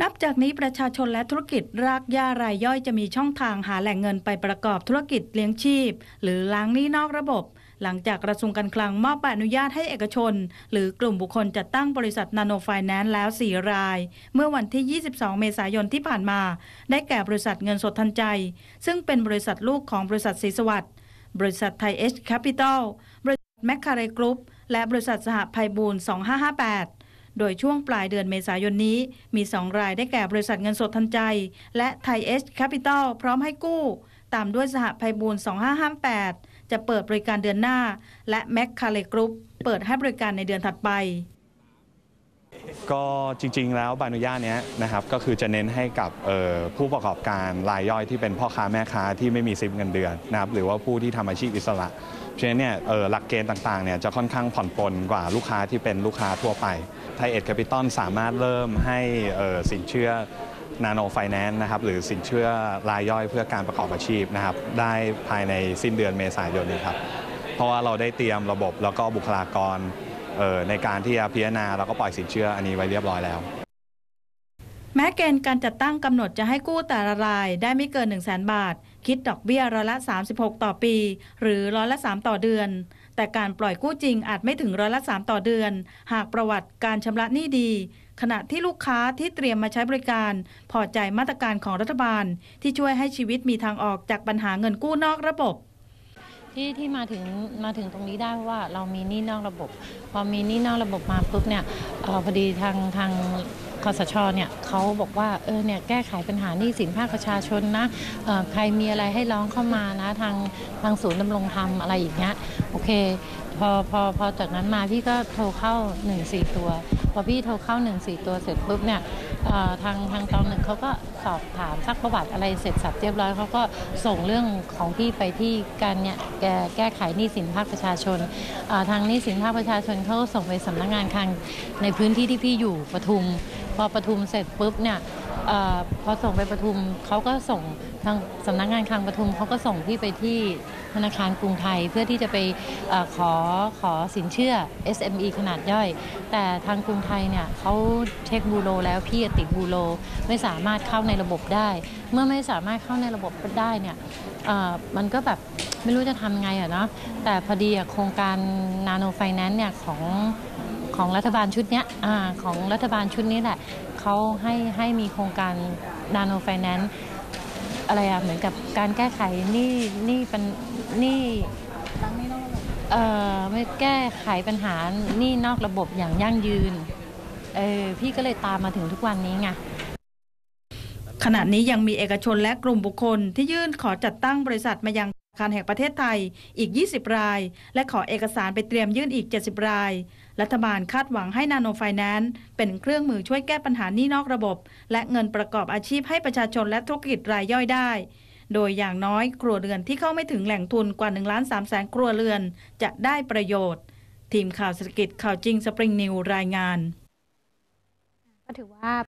นับจากนี้ประชาชนและธุรกิจรากหญ้ารายย่อยจะมีช่องทางหาแหล่งเงินไปประกอบธุรกิจเลี้ยงชีพ หรือล้างหนี้นอกระบบ หลังจากกระทรวงการคลังมอบใบอนุญาตให้เอกชน หรือกลุ่มบุคคลจัดตั้งบริษัทนาโนไฟแนนซ์แล้ว 4 ราย เมื่อวันที่ 22 เมษายนที่ผ่านมา ได้แก่บริษัทเงินสดทันใจ ซึ่งเป็นบริษัทลูกของบริษัทศรีสวัสดิ์บริษัทไทยเอชแคปิตอลบริษัทแมคคาเรกรุ๊ปและบริษัทสหภัยบูรณ์2558 โดยช่วงปลายเดือนเมษายนนี้ มี 2 รายได้แก่บริษัทเงินสดทันใจ และไทยเอชแคปิตอลพร้อมให้กู้ ตามด้วยสหภัยบูล2558 จะเปิดบริการเดือนหน้า และแมคคาเลกรุ๊ปเปิดให้บริการในเดือนถัดไป ก็จริงๆ แล้วใบอนุญาตเนี้ยนะครับก็คือจะเน้นให้กับเอ่อผู้ประกอบการรายย่อยที่เป็นพ่อค้าแม่ค้าที่ไม่มีซิปเงินเดือนนะครับหรือว่าผู้ที่ทำอาชีพอิสระเพราะฉะนั้นเนี่ยเอ่อหลักเกณฑ์ต่างๆเนี่ยจะค่อนข้างผ่อนปลนกว่าลูกค้าที่เป็นลูกค้าทั่วไปไทยเอ็ดแคปิตอลสามารถเริ่มให้เอ่อสินเชื่อนาโนไฟแนนซ์นะครับหรือสินเชื่อรายย่อยเพื่อการประกอบอาชีพนะครับได้ภายในสิ้นเดือนเมษายนนี้ครับเพราะว่าเราได้เตรียมระบบแล้วก็บุคลากร ในการที่จะพิจารณาแล้วก็ปล่อยสินเชื่ออันนี้ไว้เรียบร้อยแล้ว แม้เกณฑ์การจัดตั้งกำหนดจะให้กู้แต่ละรายได้ไม่เกิน 1 0 0 0 0แบาท คิดดอกเบี้ยร้อยละ 36 ต่อปี หรือร้อยละ 3 ต่อเดือน แต่การปล่อยกู้จริงอาจไม่ถึงร้อยละ 3 ต่อเดือน หากประวัติการชำระหนี้ดีขณะที่ลูกค้าที่เตรียมมาใช้บริการ พอใจมาตรการของรัฐบาล ที่ช่วยให้ชีวิตมีทางออกจากปัญหาเงินกู้นอกระบบ ที่ที่มาถึงมาถึงตรงนี้ได้เพราะว่าเรามีหนี้นอกระบบ พอมีหนี้นอกระบบมาปุ๊บเนี่ยเออพอดีทางทางคสชเนี่ยเขาบอกว่าเออเนี่ยแก้ไขปัญหาหนี้สินภาคประชาชนนะออใครมีอะไรให้ร้องเข้ามานะทางทางศูนย์ดำรงธรรมอะไรอย่างเงี้ยโอเค พอพอพอจากนั้นมาพี่ก็โทรเข้า 14 ตัว พอพี่โทรเข้า14ตัวเสร็จปุ๊บเนี่ยทางทางตอนหนึ่งเขาก็สอบถามซักประวัติอะไรเสร็จสับเรียบร้อยเขาก็ส่งเรื่องของพี่ไปที่การเนี่ยแก้แก้ไขหนี้สินภาคประชาชนทางหนี้สินภาคประชาชนเขาก็ส่งไปสำนักงานคลังในพื้นที่ที่พี่อยู่ปทุม พอปทุมเสร็จปุ๊บเนี่ย พอส่งไปปทุมเขาก็ส่งทางสำนักงานคลังปทุมเขาก็ส่งพี่ไปที่ธนาคารกรุงไทยเพื่อที่จะไปอขอขอสินเชื่อ SME ขนาดย่อย แต่ทางกรุงไทยเนี่ยเขาเช็คบูโรแล้วพี่ติดบูโรไม่สามารถเข้าในระบบได้ เมื่อไม่สามารถเข้าในระบบได้เนี่ยมันก็แบบไม่รู้จะทำไงอะเนาะแต่พอดีโครงการนาโนไฟแนนซ์เนี่ยของของรัฐบาลชุดเนี้ยอของรัฐบาลชุดนี้แหละ เขาให้ให้มีโครงการนาโนไฟแนนซ์อะไรอะเหมือนกับการแก้ไขหนี้หนี้เป็นหนี้เอ่อไม่แก้ไขปัญหาหนี้นอกระบบอย่างยั่งยืนเออพี่ก็เลยตามมาถึงทุกวันนี้ไงขณะนี้ยังมีเอกชนและกลุ่มบุคคลที่ยื่นขอจัดตั้งบริษัทมายัง ธนาคารแห่งประเทศไทยอีก 20 ราย และขอเอกสารไปเตรียมยื่นอีก 70 ราย รัฐบาลคาดหวังให้นาโนไฟแนนซ์เป็นเครื่องมือช่วยแก้ปัญหาหนี้นอกระบบ และเงินประกอบอาชีพให้ประชาชนและธุรกิจรายย่อยได้ โดยอย่างน้อยครัวเรือนที่เข้าไม่ถึงแหล่งทุนกว่า1ล้าน3แสนครัวเรือนจะได้ประโยชน์ ทีมข่าวเศรษฐกิจข่าวจริงสปริงนิวรายงานก็ถือว่า